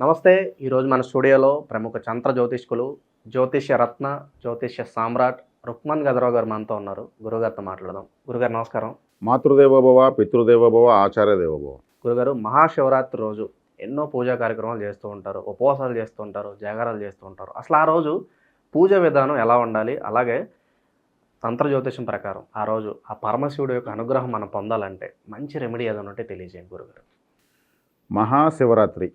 నమస్తే ఈరోజు మన స్టూడియోలో ప్రముఖ చంద్ర జ్యోతిష్కులు జ్యోతిష్య రత్న జ్యోతిష్య సామ్రాట్ రుక్మన్ గదరావు గారు మనతో ఉన్నారు. గురుగారితో మాట్లాడదాం. గురుగారు నమస్కారం. మాతృదేవోభవ పితృదేవోభవ ఆచార్య దేవోభవ గురుగారు మహాశివరాత్రి రోజు ఎన్నో పూజా కార్యక్రమాలు చేస్తూ ఉంటారు ఉపవాసాలు చేస్తూ ఉంటారు జాగారాలు చేస్తూ ఉంటారు. అసలు ఆ రోజు పూజ విధానం ఎలా ఉండాలి? అలాగే తంత్ర జ్యోతిషం ప్రకారం ఆ రోజు ఆ పరమశివుడు యొక్క అనుగ్రహం మనం పొందాలంటే మంచి రెమెడీ ఏదైనా ఉంటే తెలియజేయండి గురుగారు. మహాశివరాత్రి.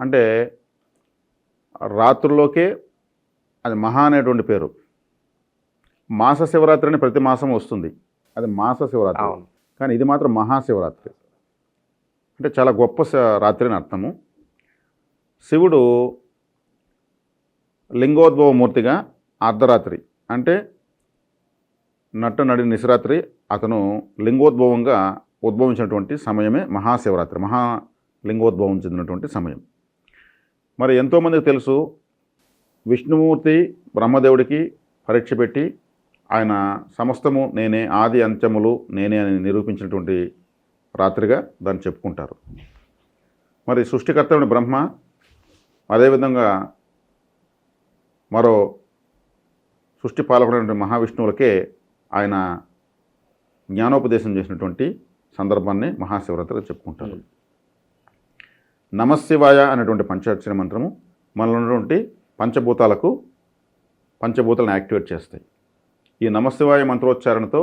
అంటే రాత్రుల్లోకే అది మహా అనేటువంటి పేరు. మాస శివరాత్రి అని ప్రతి మాసం వస్తుంది. అది మాస శివరాత్రి. కానీ ఇది మాత్రం మహాశివరాత్రి అంటే చాలా గొప్ప రాత్రి అని అర్థము. శివుడు లింగోద్భవ మూర్తిగా అర్ధరాత్రి. అంటే నట్ట నడి నిశరాత్రి అతను లింగోద్భవంగా ఉద్భవించినటువంటి సమయమే మహాశివరాత్రి మహా లింగోద్భవం చెందినటువంటి సమయం. మరి ఎంతోమందికి తెలుసు విష్ణుమూర్తి బ్రహ్మదేవుడికి పరీక్ష పెట్టి ఆయన సమస్తము నేనే ఆది అంత్యములు నేనే అని నిరూపించినటువంటి రాత్రిగా దాన్ని చెప్పుకుంటారు. మరి సృష్టికర్తమైన బ్రహ్మ అదేవిధంగా మరో సృష్టి పాలకుడైనటువంటి మహావిష్ణువులకే ఆయన జ్ఞానోపదేశం చేసినటువంటి సందర్భాన్ని మహాశివరాత్రిగా చెప్పుకుంటారు. నమశివాయ అనేటువంటి పంచాక్షర మంత్రము మనలో ఉన్నటువంటి పంచభూతాలకు పంచభూతాలను యాక్టివేట్ చేస్తాయి. ఈ నమశివాయ మంత్రోచ్చారణతో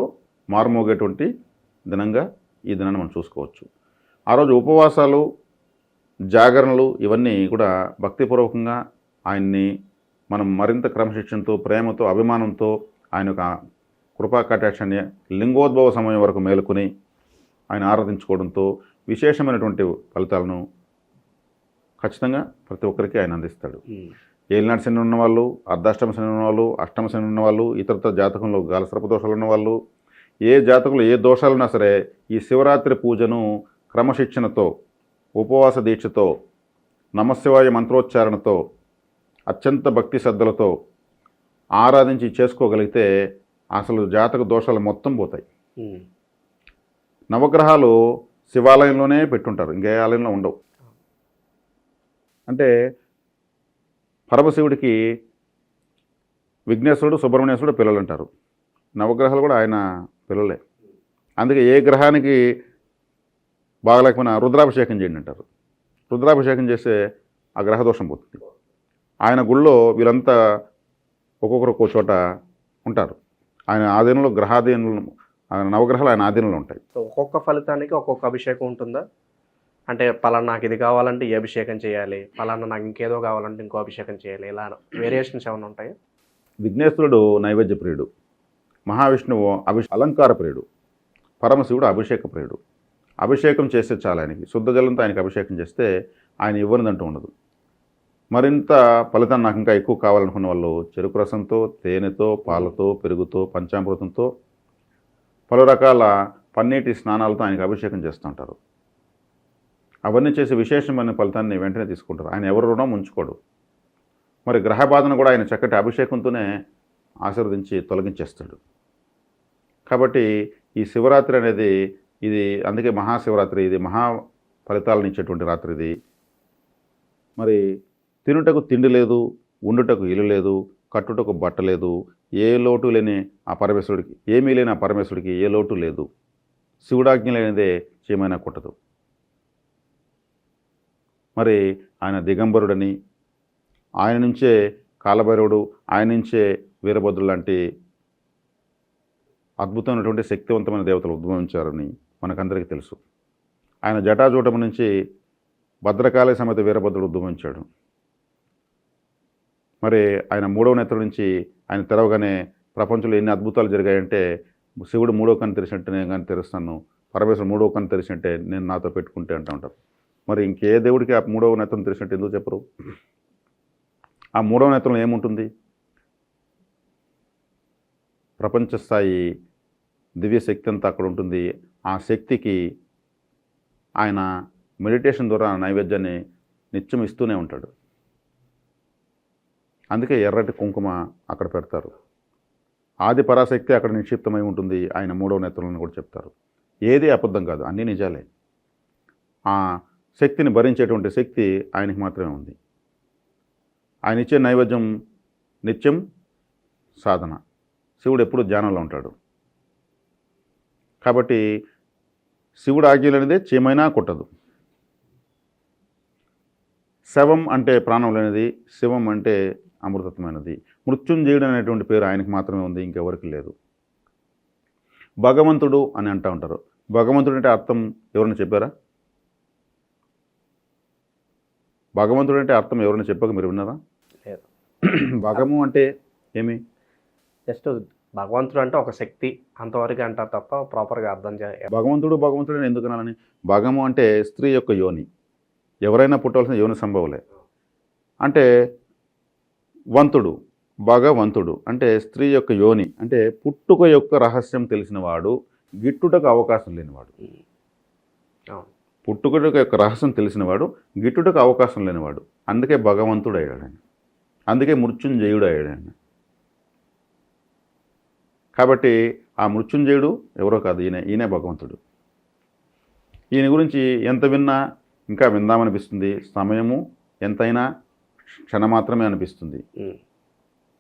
మారుమోగేటువంటి దినంగా ఈ దినాన్ని మనం చూసుకోవచ్చు. ఆ రోజు ఉపవాసాలు జాగరణలు ఇవన్నీ కూడా భక్తిపూర్వకంగా ఆయన్ని మనం మరింత క్రమశిక్షణతో ప్రేమతో అభిమానంతో ఆయన యొక్క కృపా కటాక్షాన్ని లింగోద్భవ సమయం వరకు మేలుకొని ఆయన ఆరాధించుకోవడంతో విశేషమైనటువంటి ఫలితాలను ఖచ్చితంగా ప్రతి ఒక్కరికి ఆయన అందిస్తాడు. ఏలినాటి శని ఉన్న వాళ్ళు అర్ధాష్టమ శని ఉన్న వాళ్ళు అష్టమ శని ఉన్న వాళ్ళు ఇతరత జాతకంలో గాలసర్ప దోషాలు ఉన్న వాళ్ళు ఏ జాతకంలో ఏ దోషాలున్నా సరే ఈ శివరాత్రి పూజను క్రమశిక్షణతో ఉపవాస దీక్షతో నమశివాయ మంత్రోచ్చారణతో అత్యంత భక్తి శ్రద్ధలతో ఆరాధించి చేసుకోగలిగితే అసలు జాతక దోషాలు మొత్తం పోతాయి. నవగ్రహాలు శివాలయంలోనే పెట్టుంటారు ఇంకే ఆలయంలో ఉండవు అంటే పరమశివుడికి విఘ్నేశ్వరుడు సుబ్రహ్మణ్యేశ్వరుడు పిల్లలు అంటారు నవగ్రహాలు కూడా ఆయన పిల్లలే. అందుకే ఏ గ్రహానికి బాగలేకపోయినా రుద్రాభిషేకం చేయండి అంటారు. రుద్రాభిషేకం చేస్తే ఆ గ్రహ దోషం పోతుంది. ఆయన గుళ్ళో వీళ్ళంతా ఒక్కొక్కరు ఒక్కో చోట ఉంటారు. ఆయన ఆధీనంలో గ్రహాధీనంలో నవగ్రహాలు ఆయన ఆధీనంలో ఉంటాయి. ఒక్కొక్క ఫలితానికి ఒక్కొక్క అభిషేకం ఉంటుందా? అంటే పలానా నాకు ఇది కావాలంటే ఈ అభిషేకం చేయాలి పలానా నాకు ఇంకేదో కావాలంటే ఇంకో అభిషేకం చేయాలి ఇలా వేరియేషన్స్ ఏమైనా ఉంటాయి? విఘ్నేశ్వరుడు నైవేద్య ప్రియుడు మహావిష్ణువు అభిష అలంకార ప్రియుడు పరమశివుడు అభిషేక ప్రియుడు. అభిషేకం చేస్తే చాలా ఆయనకి. శుద్ధ జలంతో ఆయనకి అభిషేకం చేస్తే ఆయన ఇవ్వనిదంటూ ఉండదు. మరింత ఫలితం నాకు ఇంకా ఎక్కువ కావాలనుకున్న వాళ్ళు చెరుకు రసంతో తేనెతో పాలతో పెరుగుతో పంచామృతంతో పలు రకాల పన్నీటి స్నానాలతో ఆయనకి అభిషేకం చేస్తుంటారు అవన్నీ చేసి విశేషమైన ఫలితాన్ని వెంటనే తీసుకుంటారు. ఆయన ఎవరు రుణం ఉంచుకోడు. మరి గ్రహబాధను కూడా ఆయన చక్కటి అభిషేకంతోనే ఆశీర్వదించి తొలగించేస్తాడు. కాబట్టి ఈ శివరాత్రి అనేది ఇది అందుకే మహాశివరాత్రి ఇది మహా ఫలితాలను ఇచ్చేటువంటి రాత్రి ఇది. మరి తినుటకు తిండి లేదు ఉండుటకు ఇల్లు లేదు కట్టుటకు బట్ట లేదు ఏ లోటు లేని ఆ పరమేశ్వరుడికి ఏమీ లేని ఆ పరమేశ్వరుడికి ఏ లోటు లేదు. శివుడాజ్ఞ లేనిదే చేయమైనా కుట్టదు. మరి ఆయన దిగంబరుడని ఆయన నుంచే కాలభైరవుడు ఆయన నుంచే వీరభద్రుడు లాంటి అద్భుతమైనటువంటి శక్తివంతమైన దేవతలు ఉద్భవించారని మనకందరికీ తెలుసు. ఆయన జటాజూటము నుంచి భద్రకాళి సమేత వీరభద్రుడు ఉద్భవించాడు. మరి ఆయన మూడవ నేత్ర నుంచి ఆయన తెరవగానే ప్రపంచంలో ఎన్ని అద్భుతాలు జరిగాయంటే శివుడు మూడో కన్ను తెరిచినట్టు నేను కానీ తెరుస్తాను పరమేశ్వరుడు మూడో కన్ను తెరిచినట్టే నేను నాతో పెట్టుకుంటే అంటూ ఉంటాను మరి ఇంకే దేవుడికి ఆ మూడవ నేత్రం తెలిసినట్టు ఎందుకు చెప్పరు? ఆ మూడవ నేత్రంలో ఏముంటుంది? ప్రపంచ స్థాయి దివ్య శక్తి అంతా అక్కడ ఉంటుంది. ఆ శక్తికి ఆయన మెడిటేషన్ ద్వారా నైవేద్యాన్ని నిత్యం ఇస్తూనే ఉంటాడు. అందుకే ఎర్రటి కుంకుమ అక్కడ పెడతారు. ఆది పరాశక్తి అక్కడ నిక్షిప్తమై ఉంటుంది. ఆయన మూడవ నేత్రంలో కూడా చెప్తారు. ఏది అబద్ధం కాదు అన్నీ నిజాలే. ఆ శక్తిని భరించేటువంటి శక్తి ఆయనకి మాత్రమే ఉంది. ఆయన ఇచ్చే నైవేద్యం నిత్యం సాధన. శివుడు ఎప్పుడు ధ్యానంలో ఉంటాడు. కాబట్టి శివుడు ఆజ్ఞలు అనేది చీమైనా కుట్టదు. శవం అంటే ప్రాణం లేనిది శివం అంటే అమృతత్వమైనది. మృత్యుంజయుడు అనేటువంటి పేరు ఆయనకి మాత్రమే ఉంది ఇంకెవరికి లేదు. భగవంతుడు అని అంటూ ఉంటారు. భగవంతుడు అంటే అర్థం ఎవరైనా చెప్పారా? భగవంతుడు అంటే అర్థం ఎవరైనా చెప్పాక మీరు విన్నారా? లేదు. భగము అంటే ఏమి? జస్ట్ భగవంతుడు అంటే ఒక శక్తి అంతవరకు అంటారు తప్ప ప్రాపర్గా అర్థం చే భగవంతుడు భగవంతుడు ఎందుకు అనాలని? భగము అంటే స్త్రీ యొక్క యోని. ఎవరైనా పుట్టవలసిన యోని సంభవలే. అంటే వంతుడు భగవంతుడు అంటే స్త్రీ యొక్క యోని. అంటే పుట్టుక యొక్క రహస్యం తెలిసినవాడు గిట్టుటకు అవకాశం లేనివాడు. అవును. పుట్టుక యొక్క రహస్యం తెలిసినవాడు గిట్టుటకు అవకాశం లేనివాడు. అందుకే భగవంతుడు అయ్యాడు ఆయన అందుకే మృత్యుంజయుడు అయ్యాడు ఆయన కాబట్టి ఆ మృత్యుంజయుడు ఎవరో కాదు ఈయన ఈయనే భగవంతుడు. ఈయన గురించి ఎంత విన్నా ఇంకా విందామనిపిస్తుంది. సమయము ఎంతైనా క్షణమాత్రమే అనిపిస్తుంది. ఉమ్.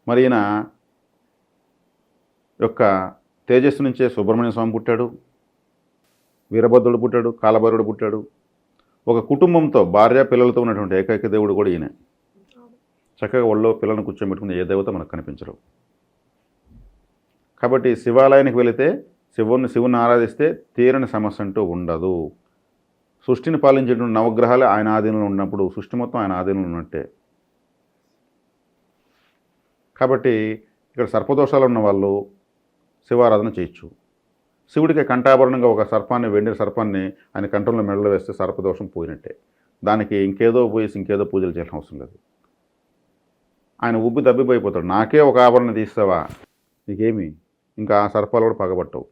మరి ఈయన యొక్క తేజస్సు నుంచే సుబ్రహ్మణ్య స్వామి పుట్టాడు. వీరభద్రుడు పుట్టాడు కాలభైరుడు పుట్టాడు. ఒక కుటుంబంతో భార్య పిల్లలతో ఉన్నటువంటి ఏకైక దేవుడు కూడా ఈయన. చక్కగా ఒళ్ళో పిల్లలను కూర్చోబెట్టుకుని ఏ దేవత మనకు కనిపించరు. కాబట్టి శివాలయానికి వెళితే శివుని శివుని ఆరాధిస్తే తీరని సమస్య అంటూ ఉండదు. సృష్టిని పాలించేటువంటి నవగ్రహాలు ఆయన ఆధీనంలో ఉన్నప్పుడు సృష్టి మొత్తం ఆయన ఆధీనంలో ఉన్నట్టే. కాబట్టి ఇక్కడ సర్పదోషాలు ఉన్న వాళ్ళు శివారాధన చేయొచ్చు. శివుడికి కంఠాభరణంగా ఒక సర్పాన్ని వెండి సర్పాన్ని ఆయన కంఠంలో మెడలో వేస్తే సర్పదోషం పోయినట్టే. దానికి ఇంకేదో పోయేసి ఇంకేదో పూజలు చేయాల్సిన అవసరం లేదు. ఆయన ఉబ్బి దబ్బిపోయిపోతాడు నాకే ఒక ఆభరణ తీస్తావా? నీకేమి? ఇంకా ఆ సర్పాలు కూడా పగబట్టవు.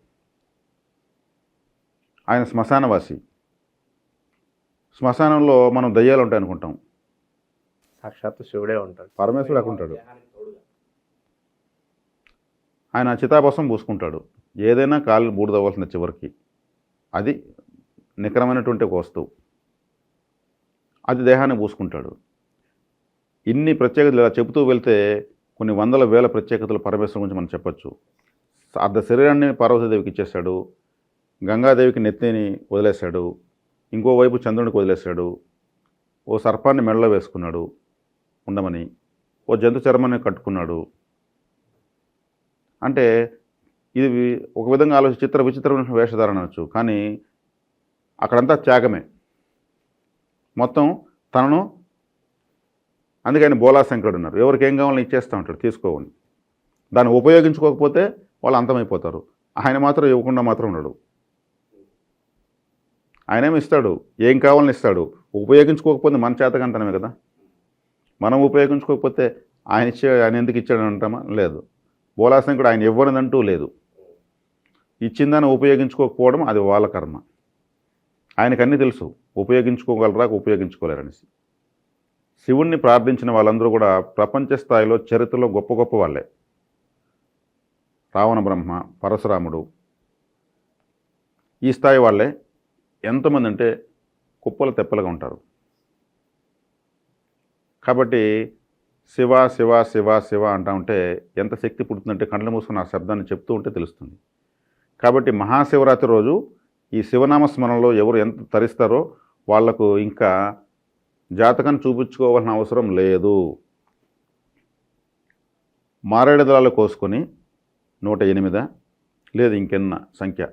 ఆయన శ్మశానవాసి. శ్మశానంలో మనం దయ్యాలు ఉంటాయి అనుకుంటాం. సాక్షాత్తు శివుడే ఉంటాడు. పరమేశ్వరుడు అక్కడ ఉంటాడు. ఆయన చితాభస్వం పూసుకుంటాడు. ఏదైనా కాళ్ళు బూడిదవ్వాల్సిన చివరికి అది నికరమైనటువంటి ఒక వస్తువు. అది దేహాన్ని పూసుకుంటాడు. ఇన్ని ప్రత్యేకతలు ఇలా చెబుతూ వెళ్తే కొన్ని వందల వేల ప్రత్యేకతలు పరమేశ్వరం గురించి మనం చెప్పొచ్చు. అర్ధ శరీరాన్ని పార్వతీదేవికి ఇచ్చేశాడు. గంగాదేవికి నెత్తిని వదిలేశాడు. ఇంకోవైపు చంద్రునికి వదిలేశాడు. ఓ సర్పాన్ని మెడలో వేసుకున్నాడు. ఉండమని. ఓ జంతు చర్మాన్ని కట్టుకున్నాడు. అంటే ఇది ఒక విధంగా ఆలోచి చిత్ర విచిత్రమైన వేషధారణ అనొచ్చు. కానీ అక్కడంతా త్యాగమే. మొత్తం తనను అందుకని బోలా బోలాశంకరుడు ఉన్నారు. ఎవరికి ఏం కావాలని ఇచ్చేస్తూ ఉంటాడు తీసుకోవని దాన్ని ఉపయోగించుకోకపోతే వాళ్ళు అంతమైపోతారు. ఆయన మాత్రం ఇవ్వకుండా మాత్రం ఉండడు. ఆయనేమి ఇస్తాడు? ఏం కావాలని ఇస్తాడు? ఉపయోగించుకోకపోతే మన చేతకంతనమే కదా. మనం ఉపయోగించుకోకపోతే ఆయన ఇచ్చే ఆయన ఎందుకు ఇచ్చాడు అంటామా? లేదు. బోలాశంకుడు ఆయన ఇవ్వనిదంటూ లేదు. ఇచ్చిందని ఉపయోగించుకోకపోవడం అది వాళ్ళ కర్మ. ఆయనకు అన్నీ తెలుసు. ఉపయోగించుకోగలరా ఉపయోగించుకోలేరనేసి. శివుణ్ణి ప్రార్థించిన వాళ్ళందరూ కూడా ప్రపంచ స్థాయిలో చరిత్రలో గొప్ప గొప్ప వాళ్ళే. రావణ బ్రహ్మ పరశురాముడు ఈ స్థాయి వాళ్ళే. ఎంతమంది అంటే కుప్పలు తెప్పలుగా ఉంటారు. కాబట్టి శివ శివ శివ శివ అంటా ఉంటే ఎంత శక్తి పుడుతుందంటే కళ్ళు మూసుకుని ఆ శబ్దాన్ని చెప్తూ ఉంటే తెలుస్తుంది. కాబట్టి మహాశివరాత్రి రోజు ఈ శివనామ స్మరణలో ఎవరు ఎంత తరిస్తారో వాళ్ళకు ఇంకా జాతకాన్ని చూపించుకోవాల్సిన అవసరం లేదు. మారేడు దళాలు కోసుకొని నూట ఎనిమిదా లేదు ఇంకెన్న సంఖ్య.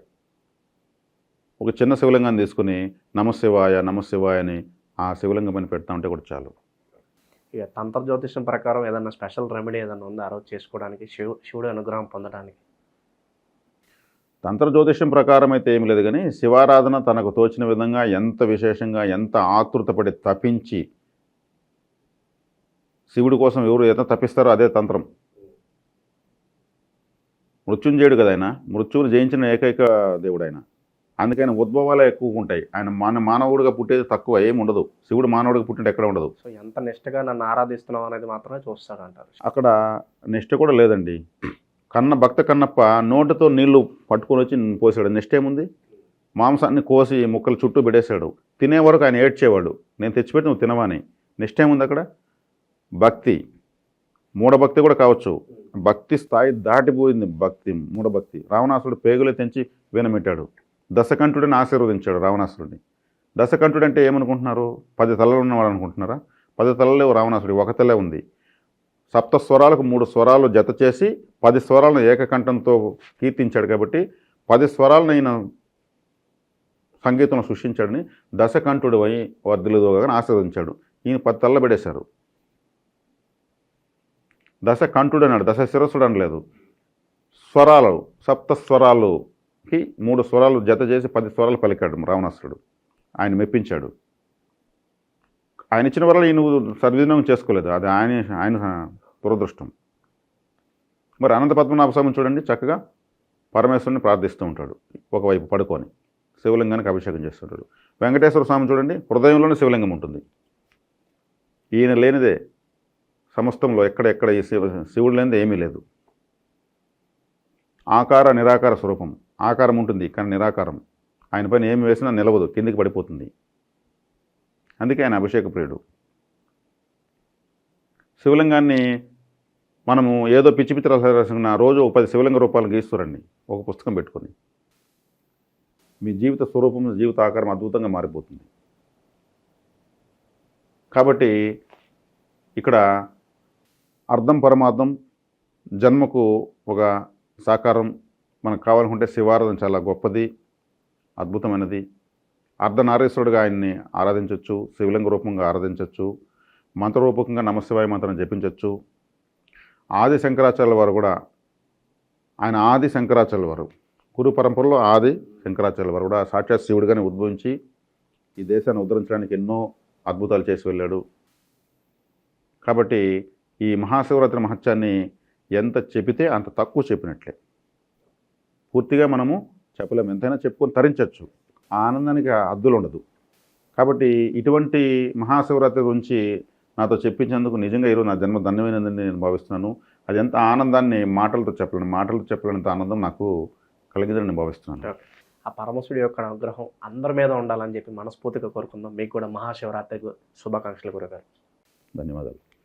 ఒక చిన్న శివలింగాన్ని తీసుకుని నమశివాయ నమశివాయ అని ఆ శివలింగం పైన పెడతా ఉంటే కూడా చాలు. తంత్ర జ్యోతిషం ప్రకారం ఏదైనా స్పెషల్ రెమెడీ ఏదైనా ఉందా ఆ రోజు చేసుకోవడానికి శివు శివుడు అనుగ్రహం పొందడానికి? తంత్ర జ్యోతిష్యం ప్రకారం అయితే ఏమి లేదు కానీ శివారాధన తనకు తోచిన విధంగా ఎంత విశేషంగా ఎంత ఆతృతపడి తపించి శివుడి కోసం ఎవరు ఎంత తప్పిస్తారో అదే తంత్రం. మృత్యుంజయుడు కదా ఆయన? మృత్యువుని జయించిన ఏకైక దేవుడు ఆయన. అందుకని ఉద్భవాలే ఎక్కువ ఉంటాయి. ఆయన మన మానవుడిగా పుట్టేది తక్కువ ఏమి ఉండదు. శివుడు మానవుడిగా పుట్టినట్టు ఎక్కడ ఉండదు. సో ఎంత నిష్టగా నన్ను ఆరాధిస్తున్నావు అనేది మాత్రమే చూస్తాడు అంటారు అక్కడ నిష్ట కూడా లేదండి. కన్న భక్త కన్నప్ప నోటితో నీళ్ళు పట్టుకొని వచ్చి పోసాడు. నిష్ట ఏముంది? మాంసాన్ని కోసి ముక్కలు చుట్టూ పెట్టేశాడు తినే వరకు ఆయన ఏడ్చేవాడు. నేను తెచ్చిపెట్టి నువ్వు తినవని. నెక్స్ట్ ఏముంది అక్కడ? భక్తి. మూఢభక్తి కూడా కావచ్చు. భక్తి స్థాయి దాటిపోయింది భక్తి మూఢభక్తి. రావణాసురుడు పేగులు తెంచి వినమిట్టాడు దశకంఠుడిని ఆశీర్వదించాడు రావణాసురుడిని దశకంఠుడు అంటే ఏమనుకుంటున్నారు? పది తలలు ఉన్నవాడు అనుకుంటున్నారా? పది తలలేవు రావణాసుడి ఒక తలే ఉంది. సప్త స్వరాలకు మూడు స్వరాలు జత చేసి పది స్వరాలను ఏకకంఠంతో కీర్తించాడు కాబట్టి పది స్వరాలను ఆయన సంగీతంలో సృష్టించాడని దశకంఠుడు అయి వర్ధిల్లుదోగా ఆశీర్వదించాడు. ఈయన పది తల్ల పెడేశారు. దశకంఠుడు అన్నాడు దశ శిరస్సుడు అనలేదు స్వరాలు సప్త స్వరాలు కి మూడు స్వరాలు జత చేసి పది స్వరాలు పలికాడు రావణాసురుడు. ఆయన మెప్పించాడు. ఆయన ఇచ్చిన వరాలు ఈయన సద్వినియోగం చేసుకోలేదు. అది ఆయన ఆయన దురదృష్టం. మరి అనంత పద్మనాభ స్వామి చూడండి చక్కగా. పరమేశ్వరుని ప్రార్థిస్తూ ఉంటాడు. ఒకవైపు పడుకొని శివలింగానికి అభిషేకం చేస్తుంటాడు. వెంకటేశ్వర స్వామి చూడండి హృదయంలోనే శివలింగం ఉంటుంది. ఈయన లేనిదే సమస్తంలో ఎక్కడ ఎక్కడ ఈ శివ శివుడు లేనిదే ఏమీ లేదు. ఆకార నిరాకార స్వరూపం. ఆకారం ఉంటుంది కానీ నిరాకారం. ఆయన పైన ఏమి వేసినా నిలవదు కిందికి పడిపోతుంది. అందుకే ఆయన అభిషేక ప్రియుడు. శివలింగాన్ని మనము ఏదో పిచ్చి పిచ్చి రాసిన రోజు ఒక పది శివలింగ రూపాయలు గీస్తురండి ఒక పుస్తకం పెట్టుకొని. మీ జీవిత స్వరూపం జీవిత ఆకారం అద్భుతంగా మారిపోతుంది. కాబట్టి ఇక్కడ అర్థం పరమార్థం జన్మకు ఒక సాకారం మనకు కావాలనుకుంటే శివారాధన చాలా గొప్పది అద్భుతమైనది. అర్ధనారీశ్వరుడిగా ఆయన్ని ఆరాధించవచ్చు శివలింగ రూపంగా ఆరాధించవచ్చు మంత్రరూపకంగా నమశివాయ మంత్రం జపించవచ్చు ఆది శంకరాచార్యుల వారు కూడా ఆయన ఆది శంకరాచార్యుల వారు గురు పరంపరలో ఆది శంకరాచార్యుల వారు కూడా సాక్షాత్ శివుడిగానే ఉద్భవించి ఈ దేశాన్ని ఉద్ధరించడానికి ఎన్నో అద్భుతాలు చేసి వెళ్ళాడు. కాబట్టి ఈ మహాశివరాత్రి మహత్యాన్ని ఎంత చెబితే అంత తక్కువ చెప్పినట్లే. పూర్తిగా మనము చెప్పలేము. ఎంతైనా చెప్పుకొని తరించవచ్చు ఆ ఆనందానికి హద్దులు ఉండదు. కాబట్టి ఇటువంటి మహాశివరాత్రి గురించి నాతో చెప్పించేందుకు నిజంగా ఈరోజు నా జన్మ ధన్యమైనదని నేను భావిస్తున్నాను. అది ఎంత ఆనందాన్ని మాటలతో చెప్పలేను మాటలతో చెప్పలేనంత ఆనందం నాకు కలిగిందని నేను భావిస్తున్నాను. ఆ పరమశివుడి యొక్క అనుగ్రహం అందరి మీద ఉండాలని చెప్పి మనస్ఫూర్తిగా కోరుకుందాం. మీకు కూడా మహాశివరాత్రి శుభాకాంక్షలు గురుగారు. ధన్యవాదాలు.